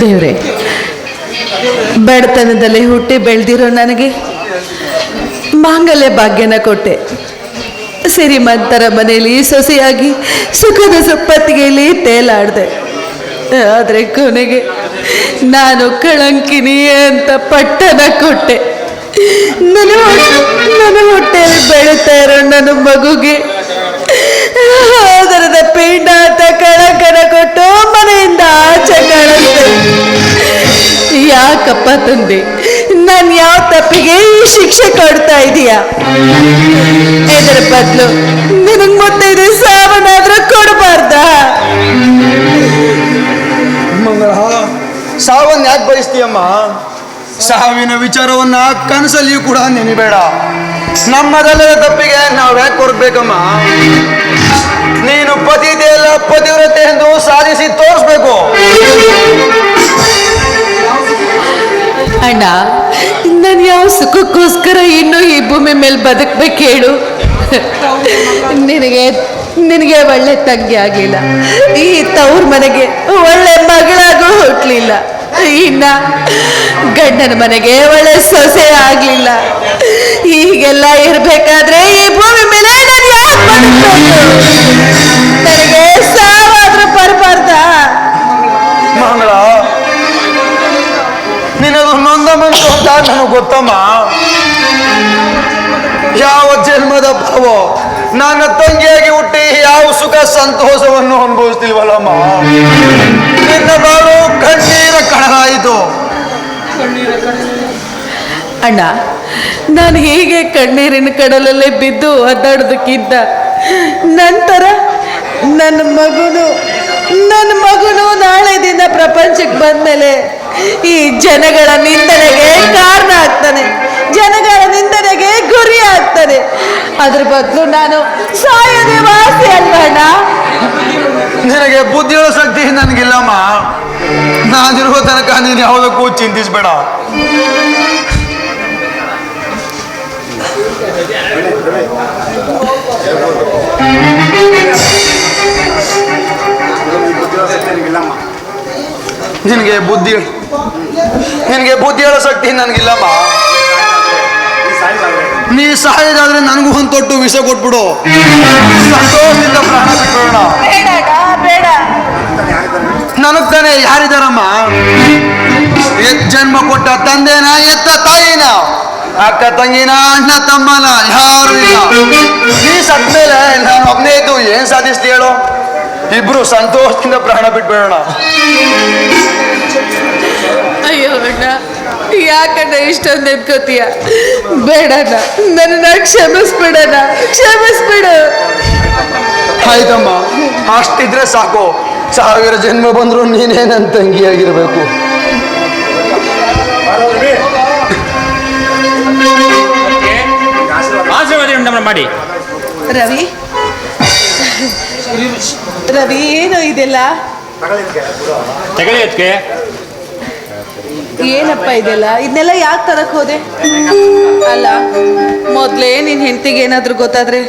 ದೇವ್ರೆ, ಬಡತನದಲ್ಲಿ ಹುಟ್ಟಿ ಬೆಳೆದಿರೋ ನನಗೆ ಮಾಂಗಲ್ಯ ಭಾಗ್ಯನ ಕೊಟ್ಟೆ. ಸಿರಿಮಂತರ ಮನೆಯಲ್ಲಿ ಸೊಸೆಯಾಗಿ ಸುಖದ ಸುಪ್ಪತ್ತಿಗೆಯಲ್ಲಿ ತೇಲಾಡಿದೆ. ಆದರೆ ಕೊನೆಗೆ ನಾನು ಕಳಂಕಿನಿ ಅಂತ ಪಟ್ಟನ ಕೊಟ್ಟೆ. ನನ್ನ ನನ್ನ ಹೊಟ್ಟೆಯಲ್ಲಿ ಬೆಳೀತಾ ಇರೋ ನನ್ನ ಮಗುಗೆ. ಅದರದ ಪಿಂಡ ಅಂತ ಕಣ ಕೊಟ್ಟು ಮನೆಯಿಂದ ಆಚೆ ಕಾಣುತ್ತೆ ಯಾಕಪ್ಪ ತಂದೆ, ನಾನು ಯಾವ ತಪ್ಪಿಗೆ ಈ ಶಿಕ್ಷೆ ಕೊಡ್ತಾ ಇದೀಯಾ? ಇದರ ಬದಲು ನಿನಗೆ ಮುತ್ತೈದೆ ಸಾವನ್ನಾದ್ರೂ ಕೊಡಬಾರ್ದಾ? ಸಾವನ್ ಯಾಕೆ ಬಯಸ್ತೀಯಮ್ಮ? ಸಾವಿನ ವಿಚಾರವನ್ನ ಕನಸಲ್ಲಿಯೂ ಕೂಡ ನೆನಿಬೇಡ. ನಮ್ಮದಲ್ಲದ ತಪ್ಪಿಗೆ ನಾವು ಯಾಕೆ ಕೊಡ್ಬೇಕಮ್ಮ ನೀನು ಪತಿದೆಯಲ್ಲ ಪತಿವ್ರತೆ ಎಂದು ಸಾಧಿಸಿ ತೋರಿಸ್ಬೇಕು. ಅಣ್ಣ, ನಾನು ಯಾವ ಸುಖಕ್ಕೋಸ್ಕರ ಇನ್ನೂ ಈ ಭೂಮಿ ಮೇಲೆ ಬದುಕ್ಬೇಕು ಹೇಳು? ನಿನಗೆ ನಿನಗೆ ಒಳ್ಳೆ ತಂಗಿ ಆಗಿಲ್ಲ. ಈ ತವ್ರ ಮನೆಗೆ ಒಳ್ಳೆ ಮಗಳಾಗೂ ಹುಟ್ಲಿಲ್ಲ. ಇನ್ನ ಗಂಡನ ಮನೆಗೆ ಒಳ್ಳೆ ಸೊಸೆ ಆಗ್ಲಿಲ್ಲ. ಹೀಗೆಲ್ಲ ಇರ್ಬೇಕಾದ್ರೆ ಈ ಭೂಮಿ ಮೇಲೆ ನನಗೆ ಸಾವಾದ್ರ ಬರಬಾರ್ದಾ? ಮಂಗಳ, ನಿನದು ನೊಂದ ಮನಸ್ಸು ಅಂತ ನನಗೆ ಗೊತ್ತಮ್ಮ. ಯಾವ ಜನ್ಮದ ಭಾವ, ನನ್ನ ತಂಗಿಯಾಗಿ ಹುಟ್ಟಿ ಯಾವ ಸುಖ ಸಂತೋಷವನ್ನು ಅನುಭವಿಸ್ತಿಲ್ವಲ್ಲಮ್ಮ ನಿನ್ನ ಬಾಳು ಕಣ್ಣೀರ ಕಣಗಾಯಿತು. ಅಣ್ಣ ನಾನು ಹೀಗೆ ಕಣ್ಣೀರಿನ ಕಡಲಲ್ಲೇ ಬಿದ್ದು ಒದ್ದಾಡೋದಕ್ಕಿದ್ದ ನಂತರ ನನ್ನ ಮಗುನು ನನ್ನ ಮಗುನು ನಾಳೆ ದಿನ ಪ್ರಪಂಚಕ್ಕೆ ಬಂದಮೇಲೆ ಈ ಜನಗಳ ನಿಂದನೆಗೆ ಕಾರಣ ಆಗ್ತಾನೆ. ಜನಗಳ ನಿಂದನೆಗೆ ಗುರಿ ಆಗ್ತಾನೆ. ಅದ್ರ ಬದಲು ನಾನು ಸಾಯದೆ ವಾಸಿ ಅಲ್ವಣ್ಣ? ಅಣ್ಣ ನಿನಗೆ ಬುದ್ಧಿ ಹೇಳೋ ಶಕ್ತಿ ನನಗಿಲ್ಲಮ್ಮ. ನಾನಿರುವ ತನಕ ನೀನು ಯಾವುದಕ್ಕೂ ಚಿಂತಿಸ್ಬೇಡ. ನಿನಗೆ ಬುದ್ಧಿ ನಿನಗೆ ಬುದ್ಧಿ ಹೇಳೋ ಶಕ್ತಿ ನನಗಿಲ್ಲಮ್ಮ. ನೀ ಸಾಯೋದಾದ್ರೆ ನನಗೂ ಒಂದು ತೊಟ್ಟು ವಿಷ ಕೊಟ್ಬಿಡು. ಯಾರಿದಾರಮ್ಮ? ಜನ್ಮ ಕೊಟ್ಟ ತಂದೆನ ಎತ್ತ ತಾಯಿನ? ಅಕ್ಕ ತಂಗಿನ ಅಣ್ಣ ತಮ್ಮನ ಯಾರು ಇಲ್ಲ? ನೀ ಸತ್ಮೇಲೆ ನಾನು ಒಬ್ಬನೇ ಇದ್ದು ಏನ್ ಸಾಧಿಸ್ತಿ ಹೇಳು? ಇಬ್ರು ಸಂತೋಷದಿಂದ ಪ್ರಾಣ ಬಿಟ್ಬಿಡೋಣ. ಅಯ್ಯೋ ಅಣ್ಣ ಯಾಕಣ್ಣ ಇಷ್ಟೊಂದು ಎತ್ಕೋತೀಯ ಬೇಡಣ್ಣ ನನ್ನ ಕ್ಷಮಿಸ್ಬಿಡಣ್ಣ ಕ್ಷಮಿಸ್ಬಿಡು. ಆಯ್ತಮ್ಮ ಅಷ್ಟಿದ್ರೆ ಸಾಕು. ಸಾವಿರ ಜನ್ಮ ಬಂದರೂ ನೀನೇ ನನ್ನ ತಂಗಿಯಾಗಿರಬೇಕು ಮಾಡಿ. ರವಿ? ರವಿ ಏನು ಇದೆಲ್ಲ? ತಗೊಳ್ಳಿ ಏನಪ್ಪ ಇದೆಲ್ಲ? ಇದನ್ನೆಲ್ಲ ಯಾಕೆ ತರಕ್ ಹೋದೆ? ಅಲ್ಲ ಮೊದ್ಲೇ ನಿನ್ ಹೆಂಡತಿಗೆ ಏನಾದ್ರೂ ಗೊತ್ತಾದ್ರೆ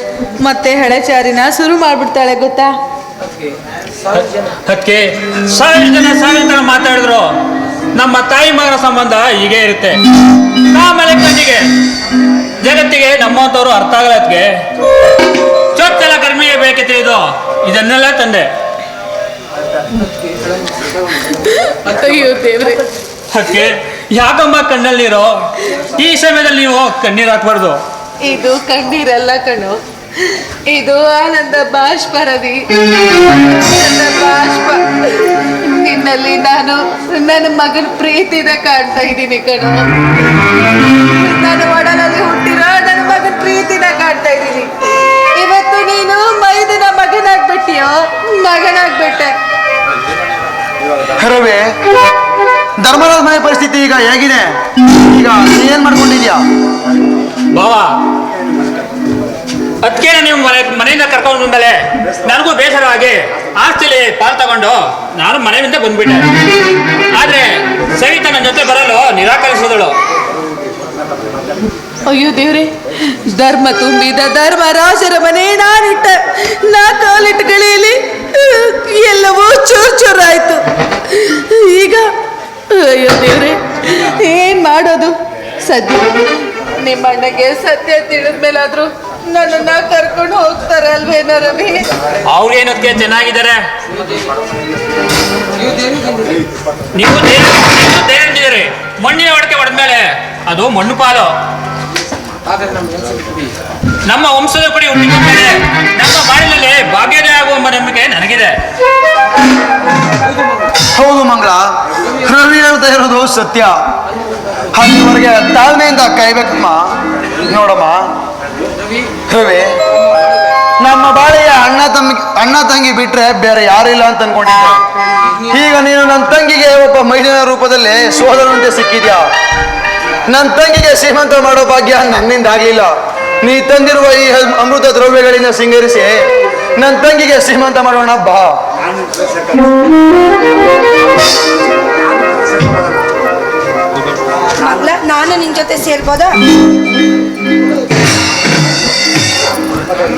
ಮತ್ತೆ ಹಳೆಚಾರಿನ ಶುರು ಮಾಡ್ಬಿಡ್ತಾಳೆ ಗೊತ್ತಾ? ಅದಕ್ಕೆ ಸಾವಿರ ಜನ ಸಾವಿರ ಜನ ಮಾತಾಡಿದ್ರು. ನಮ್ಮ ತಾಯಿ ಮಗನ ಸಂಬಂಧ ಹೀಗೆ ಇರುತ್ತೆ. ಆಮೇಲೆ ಕಣ್ಣಿಗೆ. ಜಗತ್ತಿಗೆ ನಮ್ಮಂತವ್ರು ಅರ್ಥ ಆಗಲ್ಲ ಅದಕ್ಕೆ ಚೊಚ್ಚಲ ಕರ್ಮಿಗೆ ಬೇಕೆ ತಿಳಿದು. ಇದನ್ನೆಲ್ಲ ತಂದೆ. ಅದಕ್ಕೆ ಯಾಕಮ್ಮ ಕಣ್ಣಲ್ಲಿರೋ ಈ ಸಮಯದಲ್ಲಿ ನೀವು ಕಣ್ಣೀರು ಹಾಕ್ಬಾರ್ದು. ಇದು ಕಣ್ಣೀರಲ್ಲ ಕಣು. ಇದು ಆನಂದ ಬಾಷ್ಪರದಿ ಆನಂದ ಬಾಷ್ಪ. ನಿನ್ನಲ್ಲಿ ನಾನು ನನ್ನ ಮಗನ ಪ್ರೀತಿನ ಕಾಣ್ತಾ ಇದ್ದೀನಿ ಕಣ. ನಾನು ಒಡಲಲ್ಲಿ ಹುಟ್ಟಿರೋ ನನ್ನ ಮಗನ ಪ್ರೀತಿನ ಕಾಣ್ತಾ ಇದ್ದೀನಿ. ಇವತ್ತು ನೀನು ಮೈದಿನ ಮಗನಾಗ್ಬಿಟ್ಟಿಯೋ? ಮಗನಾಗ್ಬಿಟ್ಟೆ. ರವೆ ಧರ್ಮರಾಜ ಮನೆ ಪರಿಸ್ಥಿತಿ ಈಗ ಹೇಗಿದೆ? ಈಗ ನೀ ಏನ್ ಮಾಡ್ಕೊಂಡಿದ್ಯಾ? ಬಾವ ಅದಕ್ಕೆ ನೀವು ಮನೆ, ಮನೆಯಿಂದ ಕರ್ಕೊಂಡು ಬಂದ್ಮೇಲೆ. ನನಗೂ ಬೇಸರವಾಗಿ ಆಸ್ತಿಲಿ ಪಾಲ್ ತಗೊಂಡು ನಾನು ಮನೆಯಿಂದ ಬಂದ್ಬಿಟ್ಟೆ. ಆದ್ರೆ ಸವಿತಾ ನನ್ನ ಜೊತೆ ಬರಲು ನಿರಾಕರಿಸಿದಳು. ಅಯ್ಯೋ ದೇವ್ರಿ, ಧರ್ಮ ತುಂಬಿದ ಧರ್ಮ ರಾಜರ ಮನೆ ನಾನಿಟ್ಟ. ನಾ ಕಾಲಿಟ್ಟುಗಳಲ್ಲಿ ಎಲ್ಲವೂ ಚೂರು ಚೂರಾಯ್ತು ಈಗ, ಅಯ್ಯೋ ದೇವ್ರಿ, ಏನ್ ಮಾಡೋದು? ಸದ್ಯ ನಿಮ್ಮ ಅಣ್ಣಗೆ ಸತ್ಯ ತಿಳಿದ್ಮೇಲಾದ್ರೂ ನನ್ನನ್ನ ಕರ್ಕೊಂಡು ಹೋಗ್ತಾರೆ ಅಲ್ವೇನ ರವಿ ಅವ್ರೇನಕ್ಕೆ ಚೆನ್ನಾಗಿದ್ದಾರೆ? ನೀವು ದೇವಂತಿದ್ದೀರಿ ಮಣ್ಣಿನ ಒಡಕೆ ಹೊಡೆದ್ಮೇಲೆ ಅದು ಮಣ್ಣು ಪಾಲು. ನಮ್ಮ ವಂಶದ ಕುಡಿ ಹುಟ್ಟಿದ ಮೇಲೆ ನಮ್ಮ ಬಾಳಿನಲ್ಲಿ ಭಾಗ್ಯನೇ ಆಗುವ ನಂಬಿಕೆ ನನಗಿದೆ. ಹೌದು ಮಂಗಳ. ರವಿ ಹೇಳ್ತಾ ಇರೋದು ಸತ್ಯ. ಅಲ್ಲಿವರೆಗೆ ತಾಳ್ಮೆಯಿಂದ ಕೈಬೇಕಮ್ಮ ನೋಡಮ್ಮ. ನಮ್ಮ ಬಾಳೆಯ ಅಣ್ಣ ತಮ್ಮ, ಅಣ್ಣ ತಂಗಿ ಬಿಟ್ರೆ ಬೇರೆ ಯಾರಿಲ್ಲ ಅಂತ ಅನ್ಕೊಂಡಿದ್ದೆ ಈಗ ನೀನು ನನ್ನ ತಂಗಿಗೆ ಒಬ್ಬ ಮಹಿಳೆಯ ರೂಪದಲ್ಲಿ ಸೋದರನಂತೆ ಸಿಕ್ಕಿದ್ಯಾ? ನನ್ನ ತಂಗಿಗೆ ಶ್ರೀಮಂತ ಮಾಡೋ ಭಾಗ್ಯ ನನ್ನಿಂದ ಆಗ್ಲಿಲ್ಲ. ನೀ ತಂದಿರುವ ಈ ಅಮೃತ ದ್ರವ್ಯಗಳಿಂದ ಸಿಂಗರಿಸಿ ನನ್ನ ತಂಗಿಗೆ ಶ್ರೀಮಂತ ಮಾಡೋಣ, ಬಾ. ನಾನು ನಿನ್ ಜೊತೆ ಸೇರ್ಬೋದಾ? శాస్త్రం